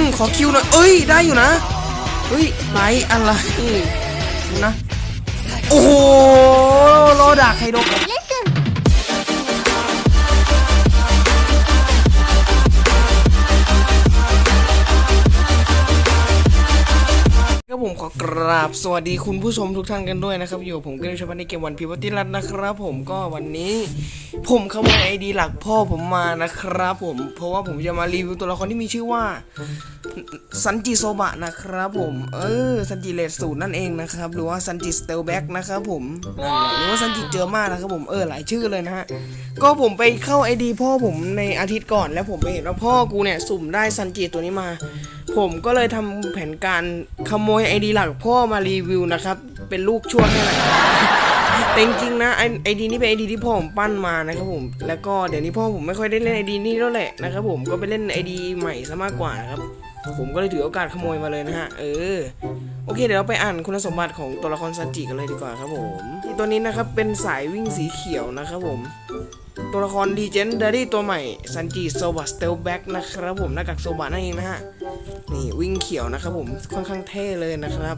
อืมขอคิวหน่อย เอ้ย ได้อยู่นะเฮ้ยไหลอะไรนะ โอ้โหรอดักไฮโดรก็ผมขอกราบสวัสดีคุณผู้ชมทุกท่านกันด้วยนะครับ อยู่กับผมเกมชวันในเกมวันพิวติรัตน์นะครับผมก็วันนี้ผมขโมยไอดีหลักพ่อผมมานะครับ ผมเพราะว่าผมจะมารีวิวตัวละครที่มีชื่อว่าซันจิโซบะนะครับ ผมเออซันจิเลดสูตรนั่นเองนะครับ หรือว่าซันจิสเตลแบ็กนะครับผมหรือว่าซันจิเจอมานะครับผมเออหลายชื่อเลยนะฮะก็ผมไปเข้าไอดีพ่อผมในอาทิตย์ก่อน แล้วผมไปเห็นว่าพ่อกูเนี่ยสุ่มได้ซันจิตัวนี้มา ผมก็เลยทำแผนการขโมยไอดีหลักพ่อมารีวิวนะครับเป็นลูกชั่วให้หน่ แต่จริงๆนะไอไอดีนี่เป็นไอดีที่พ่อผมปั้นมานะครับผมแล้วก็เดี๋ยวนี้พ่อผมไม่ค่อยได้เล่นไอดีนี่แล้วแหละนะครับผมก็ไปเล่นไอดีใหม่ซะมากกว่านะครับผมก็เลยถือโอกาสขโมยมาเลยนะฮะ เออ โอเค เดี๋ยวเราไปอ่านคุณสมบัติของตัวละครซันจิกันเลยดีกว่าครับผมที่ตัวนี้นะครับเป็นสายวิ่งสีเขียวนะครับผม ตัวละครดีเจนเดอรี่ตัวใหม่ซันจิโซบะสเตลแบ็กนะครับผมหน้ากากโซบะนั่นเองนะฮะ นี่วิ่งเขียวนะครับผมค่อนข้างเท่เลยนะครับ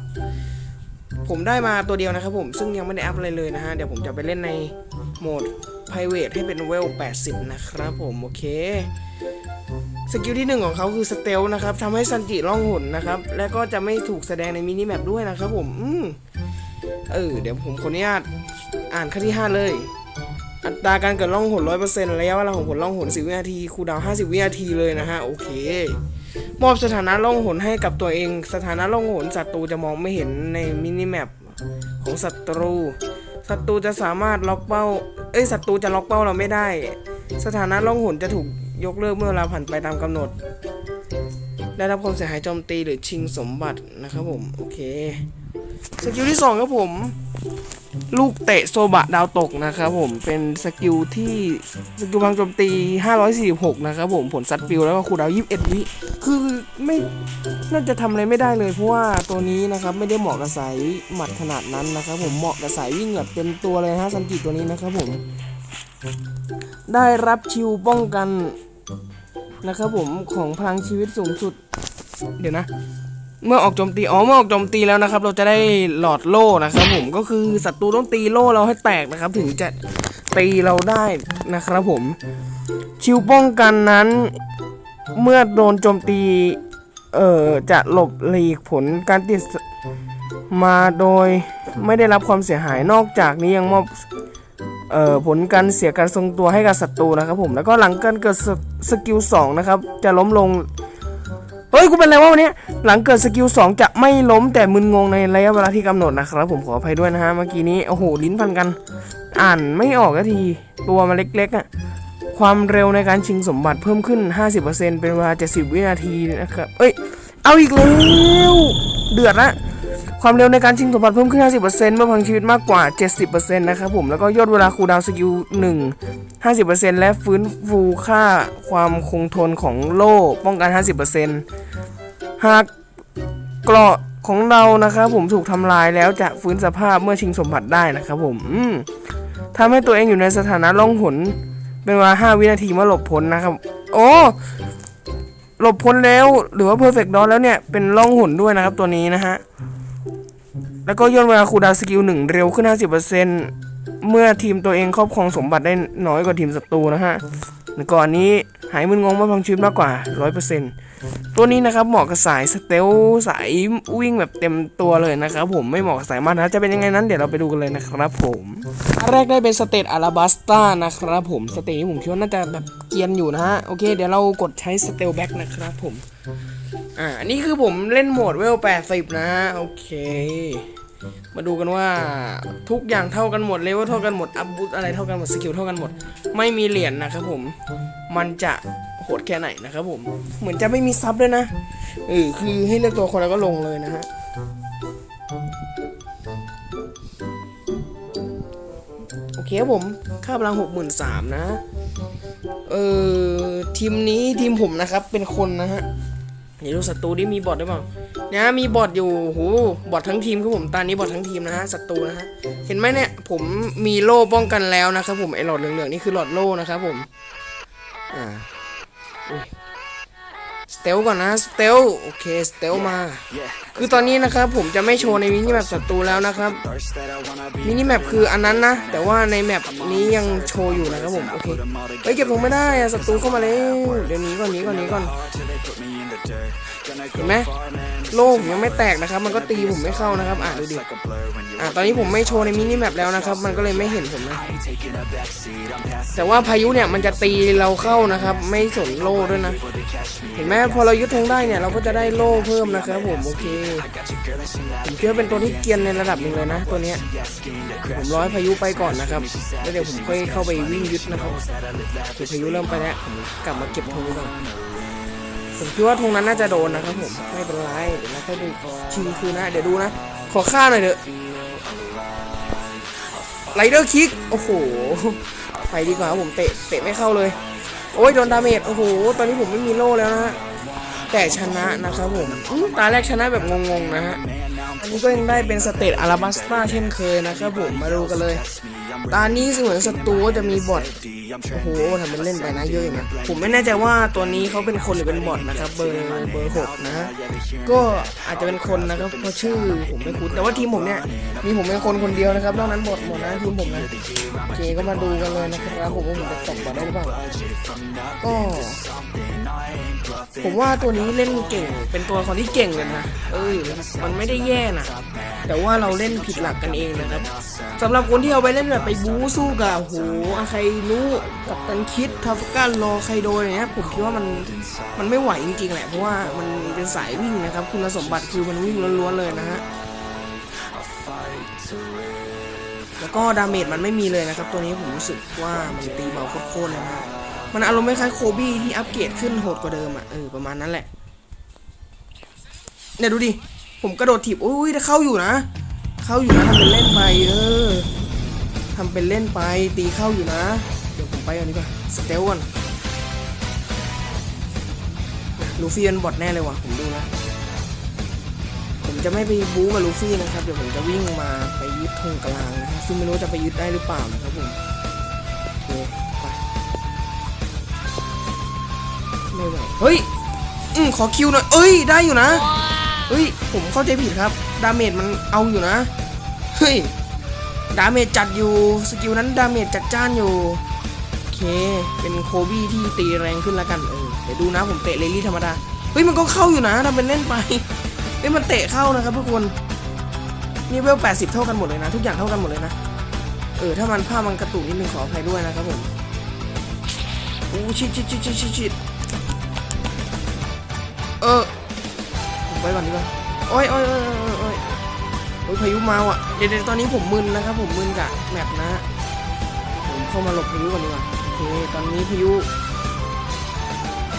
ผมได้มาตัวเดียวนะครับผมซึ่งยังไม่ได้อัพอะไรเลยนะฮะ เดี๋ยวผมจะไปเล่นในโหมด private ให้เป็นเวล 80 นะครับผม โอเคสกิลที่หนึ่งของเขาคือสเตลนะครับทำให้ซันจิล่องหนนะครับ และก็จะไม่ถูกแสดงในมินิแมปด้วยนะครับผม อืมเออ เดี๋ยวผมขออนุญาตอ่านขั้นที่ 5 เลย อัตราการเกิดล่องหนร้อยเปอร์เซ็นต์ระยะเวลาของผลล่องหน10วินาที คูดาวน์50วินาทีเลยนะฮะ โอเค มอบสถานะล่องหนให้กับตัวเอง สถานะล่องหนศัตรูจะมองไม่เห็นในมินิแมปของศัตรู ศัตรูจะสามารถล็อกเป้า เอ้ยศัตรูจะล็อกเป้าเราไม่ได้ สถานะล่องหนจะถูกยกเลิกเมื่อเราผ่านไปตามกำหนด ได้รับความเสียหายโจมตีหรือชิงสมบัตินะครับผม โอเค สกิลที่สองครับผม ลูกเตะโซบะดาวตกนะครับผม เป็นสกิลที่สกิลพลังโจมตี 546 นะครับผม ผลซัดฟิลแล้วก็คูดาว 21 วิ คือไม่น่าจะทำอะไรไม่ได้เลย เพราะว่าตัวนี้นะครับไม่ได้เหมาะกับสายหมัดขนาดนั้นนะครับผม เหมาะกับสายวิ่งแบบเต็มตัวเลยฮะซันจิตัวนี้นะครับผม ได้รับชิวป้องกัน นะครับผมของพลังชีวิตสูงสุด เดี๋ยวนะ เมื่อออกโจมตีอ๋อเมื่อออกโจมตีแล้วนะครับ เราจะได้หลอดโล่นะครับ ผมก็คือศัตรูต้องตีโล่เราให้แตกนะครับ ถึงจะตีเราได้นะครับผม ชิวป้องกันนั้น เมื่อโดนโจมตีเอ่อจะหลบหลีกผลการติดมาโดยไม่ได้รับความเสียหายนอกจากนี้ยังมอบ เอ่อผลการเสียการทรงตัวให้กับศัตรูนะครับผมแล้วก็หลังการเกิดสสกิล2นะครับจะล้มลงเฮ้ยกูเป็นอะไรวะวันนี้หลังเกิดสกิล2จะไม่ล้มแต่มึนงงในระยะเวลาที่กำหนดนะครับผมขออภัยด้วยนะฮะเมื่อกี้นี้โอ้โหลิ้นพันกัน อ่านไม่ออกสักทีตัวมันเล็กๆอะ่ะความเร็วในการชิงสมบัติเพิ่มขึ้น 50%เป็นเวลา70 วินาทีนะครับเอ้ยเอาอีกแล้วเดือดละ ความเร็วในการชิงสมบัติเพิ่มขึ้น 50%เมื่อพังชีวิตมากกว่า 70%นะครับผม แล้วก็ย่นเวลาคูลดาวน์สกิล1 50%และฟื้นฟูค่าความคงทนของโล่ป้องกัน 50%หากเกราะของเรานะครับผมถูกทำลายแล้วจะฟื้นสภาพเมื่อชิงสมบัติได้นะครับผมอืมทำให้ตัวเองอยู่ในสถานะล่องหนเป็นเวลา 5 วินาทีเมื่อหลบพ้นนะครับ โอ้หลบพ้นแล้วหรือว่า perfect dodge แล้วเนี่ย เป็นล่องหนด้วยนะครับตัวนี้นะฮะ แล้วก็ย่นเวลาคูดาวสกิลหนึ่งเร็วขึ้น 50%เมื่อทีมตัวเองครอบครองสมบัติได้น้อยกว่าทีมศัตรูนะฮะแล้วก่อนนี้หายมึนงงว่าพังชีวิตมากกว่า 100%ตัวนี้นะครับเหมาะกับสายสเตลสายวิ่งแบบเต็มตัวเลยนะครับผมไม่เหมาะกับสายมันนะจะเป็นยังไงนั้นเดี๋ยวเราไปดูกันเลยนะครับผมแรกได้เป็นสเตตอาราบัสตานะครับผมสเตตนี้ผมคิดว่าน่าจะแบบเกียนอยู่นะฮะโอเคเดี๋ยวเรากดใช้สเตลแบ็กนะครับผม อ่าอันนี้คือผมเล่นโหมดเวล 80 นะฮะ โอเค มาดูกันว่าทุกอย่างเท่ากันหมดเลเวลเท่ากันหมด อัพบูตอะไรเท่ากันหมด สกิลเท่ากันหมด ไม่มีเหรียญนะครับผม มันจะโหดแค่ไหนนะครับผม เหมือนจะไม่มีซับด้วยนะเออคือให้เลือกตัวคนแล้วก็ลงเลยนะฮะโอเคครับผมค่าพลังหกหมื่นสามนะ เออทีมนี้ทีมผมนะครับเป็นคนนะฮะ เดี๋ยวดูศัตรูที่มีบอทได้เปล่าเนี่ยมีบอทอยู่โหบอททั้งทีมครับผมตอนนี้บอททั้งทีมนะฮะศัตรูนะฮะเห็นไหมเนี่ยผมมีโล่ป้องกันแล้วนะครับผมไอหลอดเหลืองๆนี่คือหลอดโล่นะครับผมอ่าสเตลก่อนนะสเตลโอเคสเตลมาคือตอนนี้นะครับผมจะไม่โชว์ในมินิแมปศัตรูแล้วนะครับมินิแมปคืออันนั้นนะ แต่ว่าในแมปนี้ยังโชว์อยู่นะครับผมโอเคเฮ้ยเก็บลงไม่ได้อะศัตรูเข้ามาแล้วเดี๋ยวนี้ก่อนหนี้ก่อนหนี้ก่อนเห็นไหมโล่ผมยังไม่แตกนะครับ มันก็ตีผมไม่เข้านะครับ อ่าดูดิอ่าตอนนี้ผมไม่โชว์ในมินิแมปแล้วนะครับ มันก็เลยไม่เห็นผมนะแต่ว่าพายุเนี่ยมันจะตีเราเข้านะครับ ไม่สนโล่ด้วยนะ เห็นไหมพอเรายึดธงได้เนี่ยเราก็จะได้โล่เพิ่มนะครับผมโอเคผมคิดว่าเป็นตัวที่เกียนในระดับหนึ่งเลยนะ ตัวเนี้ยผมร้อยพายุไปก่อนนะครับ แล้วเดี๋ยวผมค่อยเข้าไปวิ่งยึดนะครับคือพายุเริ่มไปแล้วผมกลับมาเก็บธงก่อนผมคิดว่าธงนั้นน่าจะโดนนะครับผมไม่เป็นไรเดี๋ยวเราค่อยไปชิงคืนนะเดี๋ยวดูนะ ขอฆ่าหน่อยเถอะไรเดอร์คิกโอ้โหไปดีกว่าผมเตะเตะไม่เข้าเลย โอ้ยโดนดาเมจโอ้โหตอนนี้ผมไม่มีโล่แล้วนะฮะ แต่ชนะนะครับผมตาแรกชนะแบบงงๆนะฮะ อันนี้ก็ยังได้เป็นสเตตอาราบัสตาเช่นเคยนะครับผม มาดูกันเลยตานี้เหมือนศัตรูจะมีบอทโอ้โหทำเป็นเล่นไปนะเยอะอยู่นะผมไม่แน่ใจว่าตัวนี้เขาเป็นคนหรือเป็นบอทนะครับ เบอร์เบอร์หกนะ ก็อาจจะเป็นคนนะครับเพราะชื่อผมไม่คุ้นแต่ว่าทีมผมเนี่ยมีผมเป็นคนคนเดียวนะครับนอกนั้นบอทหมดนะทีมผมนะโอเคก็มาดูกันเลยนะครับผมว่าผมจะตบบอทได้หรือเปล่าก็ผมว่าตัวนี้เล่นเก่ง เป็นตัวครที่เก่งเลยนะเออมันไม่ได้แย่นะแต่ว่าเราเล่นผิดหลักกันเองนะครับสำหรับคนที่เอาไปเล่นแบบไปบู๊สู้กับโหอาใครรู้กับตันคิดทาฟก้ารอใครโดยอย่างเงี้ยผมคิดว่ามันมันไม่ไหวจริงๆแหละเพราะว่ามันเป็นสายวิ่งนะครับ คุณสมบัติคือมันวิ่งล้วนๆเลยนะฮะแล้วก็ดาเมจมันไม่มีเลยนะครับ ตัวนี้ผมรู้สึกว่ามันตีเบาโคตรๆเลยนะฮะมันอารมณ์คล้ายโคบี้ที่อัปเกรดขึ้นโหดกว่าเดิมอะเออประมาณนั้นแหละเนี่ยดูดิ ผมกระโดดถีบอุ้ยเข้าอยู่นะ เข้าอยู่นะทำเป็นเล่นไปเออทำเป็นเล่นไปตีเข้าอยู่นะ เดี๋ยวผมไปอันนี้ก่อนสเตลก่อนลูฟี่เป็นบอทแน่เลยว่ะผมดูนะ ผมจะไม่ไปบู๊กับลูฟี่นะครับ เดี๋ยวผมจะวิ่งมาไปยึดธงกลางนะครับซึ่งไม่รู้จะไปยึดได้หรือเปล่านะครับผมโอเคไปไม่ไหวเฮ้ยอืมขอคิวหน่อยเอ้ยได้อยู่นะ เฮ้ย ผมเข้าใจผิดครับ ดาเมจมันเอาอยู่นะ เฮ้ย ดาเมจจัดอยู่ สกิลนั้นดาเมจจัดจ้านอยู่ โอเค เป็นโคบี้ที่ตีแรงขึ้นแล้วกัน เออ เดี๋ยวดูนะผมเตะเลลี่ธรรมดา เฮ้ย มันก็เข้าอยู่นะทำเป็นเล่นไป เฮ้ย มันเตะเข้านะครับทุกคน นี่เวล 80 เท่ากันหมดเลยนะ ทุกอย่างเท่ากันหมดเลยนะ เออ ถ้ามันภาพมันกระตุกนิดนึงขออภัยด้วยนะครับผมอู้ชิดชิดชิดชิดชิด ไปก่อนดีกว่าโอ้ยโอ้ยโอ้ยโอ้ยโอ้ยโอ้ยพายุมาว่ะเดี๋ยวเดี๋ยวตอนนี้ผมมึนนะครับ ผมมึนกับแมปนะ ผมเข้ามาหลบพายุก่อนดีกว่าโอเคตอนนี้พายุ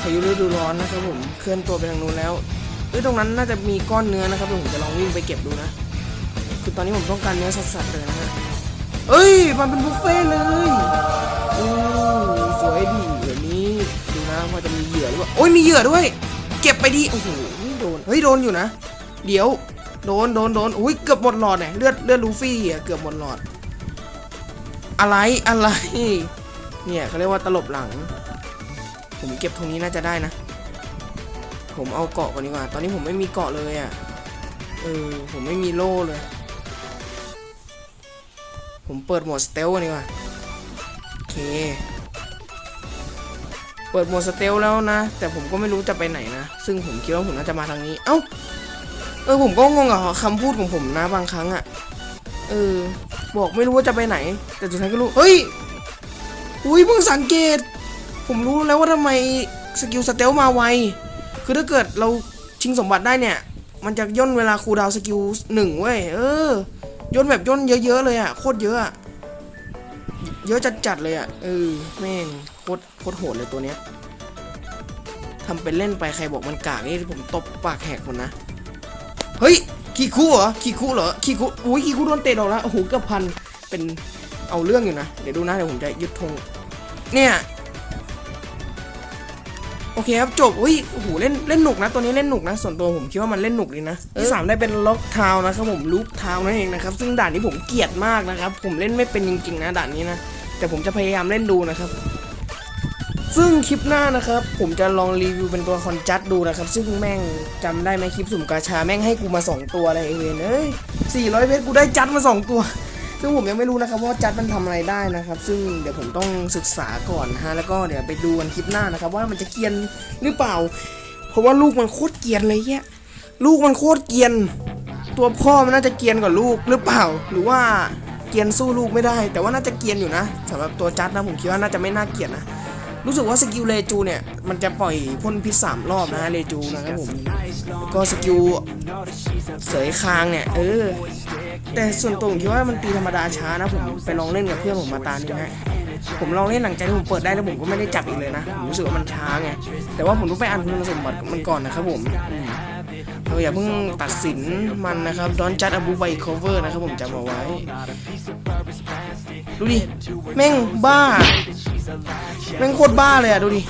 พายุฤดูร้อนนะครับผมเคลื่อนตัวไปทางนู้นแล้วเอ้ยตรงนั้นน่าจะมีก้อนเนื้อนะครับผมจะลองวิ่งไปเก็บดูนะ คือตอนนี้ผมต้องการเนื้อสัสๆเลยนะฮะเอ้ยมันเป็นบุฟเฟ่เลยโอ้สวยดีเดี๋ยวนี้ดูนะว่าจะมีเหยื่อหรือเปล่าโอ้ยมีเหยื่อด้วย เก็บไปดีโอ้โห เฮ้ยโดนอยู่นะ เดี๋ยว โดนโดนโดนอุ้ยเกือบหมดหลอดเนี่ยเลือดเลือดลูฟี่อะเกือบหมดหลอด อะไรอะไร เนี่ยเขาเรียกว่าตลบหลัง ผมเก็บตรงนี้น่าจะได้นะ ผมเอาเกาะก่อนดีกว่า ตอนนี้ผมไม่มีเกาะเลยอะเออผมไม่มีโล่เลย ผมเปิดโหมดสเตลก่อนดีกว่าโอเค เปิดโหมดสเตลแล้วนะ แต่ผมก็ไม่รู้จะไปไหนนะ ซึ่งผมคิดว่าผมน่าจะมาทางนี้ เอ้า เออผมก็งงกับคำพูดของผมนะบางครั้งอะ เออ บอกไม่รู้ว่าจะไปไหน แต่สุดท้ายก็รู้ เฮ้ย อุ้ยเพิ่งสังเกต ผมรู้แล้วว่าทำไมสกิลสเตลมาไว คือถ้าเกิดเราชิงสมบัติได้เนี่ย มันจะย่นเวลาคูดาวสกิลหนึ่งเว้ย เออย่นแบบย่นเยอะๆเลยอะโคตรเยอะ เยอะจัดๆเลยอะ เออ แม่ง โคตรโคตรโหดเลยตัวเนี้ยทำเป็นเล่นไปใครบอกมันกากนี่ผมตบปากแหกหมดนะ เฮ้ยคีคูเหรอคีคูเหรอคีคูอุ้ยคีคูโดนเตะออกแล้วโอ้โหเกือบพันเป็นเอาเรื่องอยู่นะ เดี๋ยวดูนะเดี๋ยวผมจะยึดธงเนี่ยโอเคครับจบอุ้ยโอ้โหเล่นเล่นหนุกนะตัวนี้เล่นหนุกนะ ส่วนตัวผมคิดว่ามันเล่นหนุกดีนะที่สามได้เป็นล็อกทาวนะครับผมลูกทาวนั่นเองนะครับซึ่งด่านนี้ผมเกลียดมากนะครับ ผมเล่นไม่เป็นจริงๆนะด่านนี้นะแต่ผมจะพยายามเล่นดูนะครับ ซึ่งคลิปหน้านะครับ ผมจะลองรีวิวเป็นตัวคอนจัดดูนะครับ ซึ่งแม่งจำได้ไหมคลิปสุ่มกาชาแม่งให้กูมา 2 ตัวอะไรเวนเอ้ย400เพชรกูได้จัดมา 2 ตัว ซึ่งผมยังไม่รู้นะครับว่าจัดมันทำอะไรได้นะครับ ซึ่งเดี๋ยวผมต้องศึกษาก่อนฮะแล้วก็เดี๋ยวไปดูกันคลิปหน้านะครับ ว่ามันจะเกียนหรือเปล่า เพราะว่าลูกมันโคตรเกียนเลยแยะลูกมันโคตรเกียน ตัวพ่อมันน่าจะเกียนกว่าลูกหรือเปล่า หรือว่าเกียนสู้ลูกไม่ได้ แต่ว่าน่าจะเกียนอยู่นะสำหรับตัวจัดนะผมคิดว่าน่าจะไม่น่าเกียดนะ รู้สึกว่าสกิลเลจูเนี่ย มันจะปล่อยพ่นพิษสามรอบนะฮะเลจูนะครับผมแล้วก็สกิลเสยคางเนี่ย เออ แต่ส่วนตัวผมคิดว่ามันตีธรรมดาช้านะผมไปลองเล่นกับเพื่อนผมมาตานี้ฮะผมลองเล่นหลังจากที่ผมเปิดได้แล้วผมก็ไม่ได้จับอีกเลยนะผมรู้สึกว่ามันช้าไงแต่ว่าผมต้องไปอ่านคุณสมบัติมันก่อนนะครับผมอืมเราอย่าเพิ่งตัดสินมันนะครับดอนจัดอบูไบคอเวอร์นะครับผมจำเอาไว้ ดูดิ แม่งบ้า แม่งโคตรบ้าเลยอะดูดิ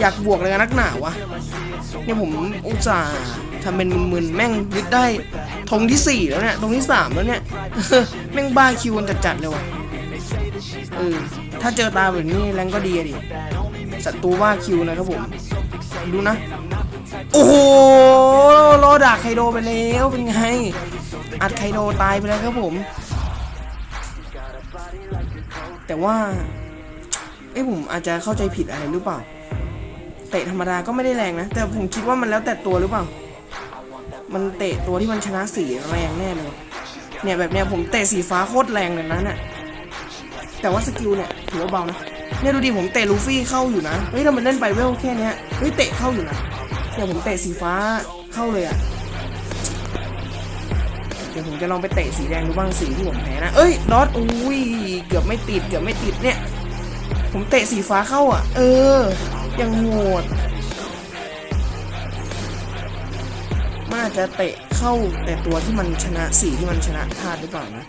อยากบวกเลยนักหนาวะ เนี่ยผมอุตส่าห์ทำเป็นมึนๆแม่งยึดได้ธงที่สี่แล้วเนี่ยธงที่สามแล้วเนี่ยแม่งบ้าคิวกันจัดๆเลยวะเออถ้าเจอตาแบบนี้แรงก็ดีอะดิศัตรูว่าคิวนะครับผม ดูนะ โอ้โหรอดักไคโดไปแล้วเป็นไง อัดไคโดตายไปแล้วครับผม แต่ว่า เอ้ผมอาจจะเข้าใจผิดอะไรหรือเปล่า เตะธรรมดาก็ไม่ได้แรงนะ แต่ผมคิดว่ามันแล้วแต่ตัวหรือเปล่า มันเตะตัวที่มันชนะสีแรงแน่เลย เนี่ยแบบเนี้ยผมเตะสีฟ้าโคตรแรงเลยนะเนี่ยแต่ว่าสกิลเนี่ยถือว่าเบานะ เนี่ยดูดิผมเตะลูฟี่เข้าอยู่นะ เฮ้ยถ้ามันเล่นไปเวลแค่เนี้ย เฮ้ยเตะเข้าอยู่นะเนี่ยผมเตะสีฟ้าเข้าเลยอะ ดี๋ยวผมจะลองไปเตะสีแดงดูบ้างสีที่ผมแพ้นะ เอ้ยดอทอุ้ยเกือบไม่ติดเกือบไม่ติดเนี่ย ผมเตะสีฟ้าเข้าอะ เออ ยังโหดมันอาจจะเตะเข้าแต่ตัวที่มันชนะสีที่มันชนะธาตุหรือเปล่านะ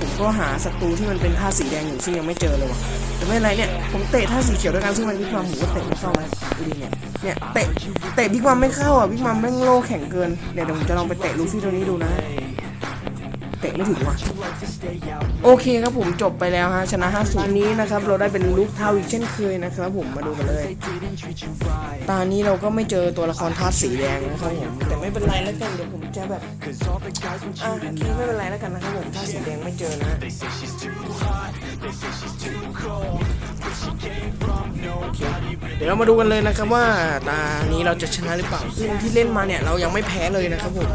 ผมก็หาศัตรูที่มันเป็นธาตุสีแดงอยู่ซึ่งยังไม่เจอเลยว่ะแต่ไม่เป็นไรเนี่ย ผมเตะธาตุสีเขียวด้วยกันซึ่งมันบิ๊กมัมผมก็เตะไม่เข้านะดูดิเนี่ย เนี่ยเตะเตะบิ๊กมัมไม่เข้าอะบิ๊กมัมแม่งโลแข็งเกินเดี๋ยวเดี๋ยวผมจะลองไปเตะลูฟี่ตัวนี้ดูนะ เตะไม่ถึงว่ะโอเคครับผมจบไปแล้วฮะชนะ5 0นี้นะครับเราได้เป็นลูกเท่าอีกเช่นเคยนะครับผมมาดูกันเลยตอนนี้เราก็ไม่เจอตัวละครธาตุสีแดงนะครับผมแต่ไม่เป็นไรแล้วกันเดี๋ยวผมจะแบบอะโอไม่เป็นไรแล้วกันนะครับผมธาตุสีแดงไม่เจอนะ เดี๋ยวเรามาดูกันเลยนะครับว่าตานี้เราจะชนะหรือเปล่าซึ่งที่เล่นมาเนี่ยเรายังไม่แพ้เลยนะครับผม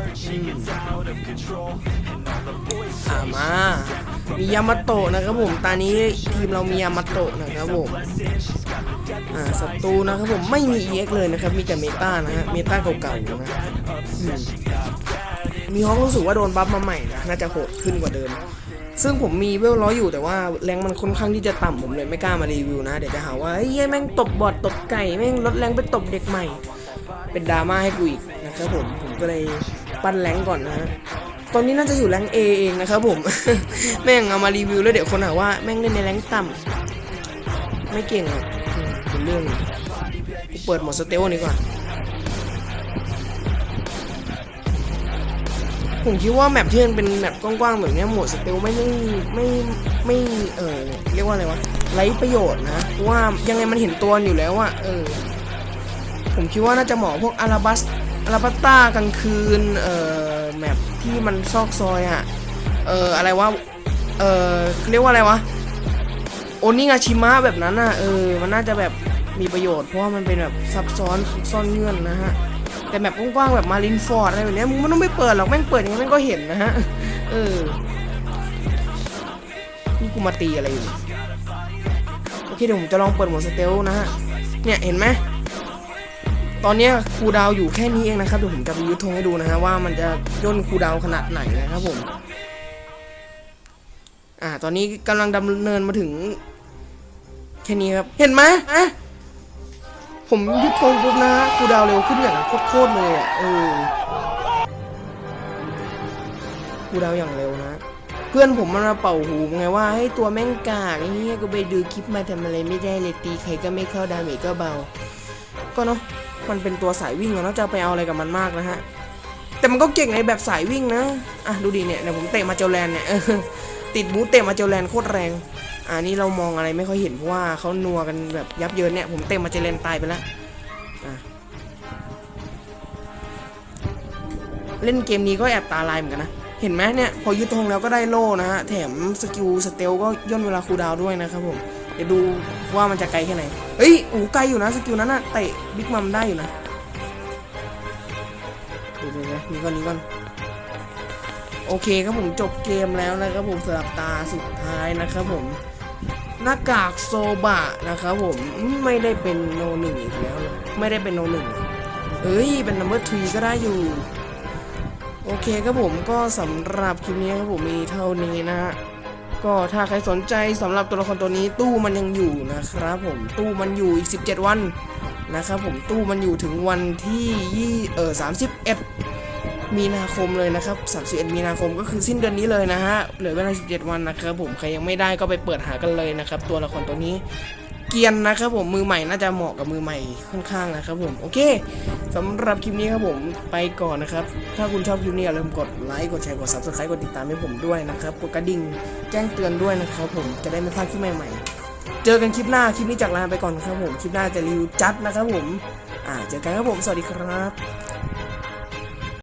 อ่ามามียามาโตะนะครับผมตอนนี้ทีมเรามียามาโตะนะครับผม อ่าศัตรูนะครับผมไม่มี EX เลยนะครับ มีแต่เมตานะฮะ เมตาเก่าๆนะมมีฮอกรู้สึกว่าโดนบัฟมาใหม่นะ น่าจะโหดขึ้นกว่าเดิม ซึ่งผมมีเวลร้อยอยู่แต่ว่าแรงมันค่อนข้างที่จะต่ำผมเลยไม่กล้ามารีวิวนะ เดี๋ยวจะหาว่าเฮ้ยแม่งตบบอดตบไก่แม่งลดแรงไปตบเด็กใหม่ เป็นดราม่าให้กูอีกนะครับผมผมก็เลยปั้นแรงก่อนนะฮะตอนนี้น่าจะอยู่แรงเอเองนะครับผม แม่งเอามารีวิวแล้วเดี๋ยวคนหาว่าแม่งเล่นในแรงต่ำไม่เก่งอะอืมเป็นเรื่องเปิดหมดสเตลดีกว่า ผมคิดว่าแมปที่มันเป็นแมปกว้างๆแบบนี้โหมดสเตลไม่ไม่ไม่ไม่เออเรียกว่าอะไรวะไร้ประโยชน์นะว่ายังไงมันเห็นตัวอยู่แล้วอะเออผมคิดว่าน่าจะเหมาะพวกอาราบัสอาราบัตตากลางคืนเอ่อแมปที่มันซอกซอยอะเอออะไรวะเออเรียกว่าอะไรวะโอนิงาชิมะแบบนั้นอะเออมันน่าจะแบบมีประโยชน์เพราะว่ามันเป็นแบบซับซ้อนซ่อนเงื่อนนะฮะ แต่แบบกว้างๆแบบมารินฟอร์ดอะไรแบบนี้มึงไม่ต้องไปเปิดหรอกแม่งเปิดยังไงแม่งก็เห็นนะฮะเออนี่กูมาตีอะไรอยู่โอเคเดี๋ยวผมจะลองเปิดโหมดสเตลนะฮะเนี่ยเห็นไหมตอนเนี้ยครูดาวอยู่แค่นี้เองนะครับเดี๋ยวผมจะไปยึดธงให้ดูนะฮะว่ามันจะย่นครูดาวขนาดไหนนะครับผมอ่าตอนนี้กำลังดำเนินมาถึง แค่นี้ครับ เห็นไหมอะ ผมยึดธงปุ๊บนะครูดาวเร็วขึ้นอย่างโคตรเลยอะเออครูดาวอย่างเร็วนะ เพื่อนผมมันมาเป่าหูไงว่าให้ตัวแม่งกากไอ้เงี้ยก็ไปดูคลิปมาทำอะไรไม่ได้เลยตีใครก็ไม่เข้าดาเมจก็เบา ก็เนาะมันเป็นตัวสายวิ่งเนาะจะไปเอาอะไรกับมันมากนะฮะแต่มันก็เก่งในแบบสายวิ่งนะ อะดูดิเนี่ยเดี๋ยวผมเตะมาเจลแลนเนี่ยติดบูเตะมาเจลแลนโคตรแรง อันนี้เรามองอะไรไม่ค่อยเห็นเพราะว่าเขานัวกันแบบยับเยินเนี่ยผมเต็มมาเจเลนตายไปแล้วเล่นเกมนี้ก็แอบตาลายเหมือนกันนะ เห็นไหมเนี่ย พอยึดธงแล้วก็ได้โล่นะฮะ แถมสกิลสเตลก็ย่นเวลาคูดาวด้วยนะครับผม เดี๋ยวดูว่ามันจะไกลแค่ไหน เอ้ยโอ้ไกลอยู่นะสกิลนั้นนะเตะบิ๊กมัมได้อยู่นะเดี๋ยวเดี๋ยวเดี๋ยวนี่ก่อนนี่ก่อน โอเคครับผมจบเกมแล้วนะครับผมสำหรับตาสุดท้ายนะครับผม หน้ากากโซบะนะครับผมไม่ได้เป็นโนหนึ่งอีกแล้วไม่ได้เป็นโนหนึ่งเอ้ยเป็นนัมเบอร์ทรีก็ได้อยู่ โอเคครับผมก็สำหรับคลิปนี้ครับผมมีเท่านี้นะฮะก็ถ้าใครสนใจสำหรับตัวละครตัวนี้ตู้มันยังอยู่นะครับผมตู้มันอยู่อีก 17 วันนะครับผมตู้มันอยู่ถึงวันที่ยี่เออ31มี มีนาคมเลยนะครับ31มีนาคมก็คือสิ้นเดือนนี้เลยนะฮะเหลือเวลา 17 วันนะครับผมใครยังไม่ได้ก็ไปเปิดหากันเลยนะครับ ตัวละครตัวนี้เกียนนะครับผมมือใหม่น่าจะเหมาะกับมือใหม่ค่อนข้างนะครับผมโอเคสำหรับคลิปนี้ครับผมไปก่อนนะครับ ถ้าคุณชอบคลิปนี้อย่าลืมกดไลค์กดแชร์กด subscribe กดติดตามให้ผมด้วยนะครับกดกระดิ่งแจ้งเตือนด้วยนะครับผมจะได้ไม่พลาดคลิปใหม่ๆ เจอกันคลิปหน้าคลิปนี้จากลาไปก่อนครับผมคลิปหน้าจะรีวิวจัดนะครับผมอ่าเจอกันครับผมสวัสดีครับ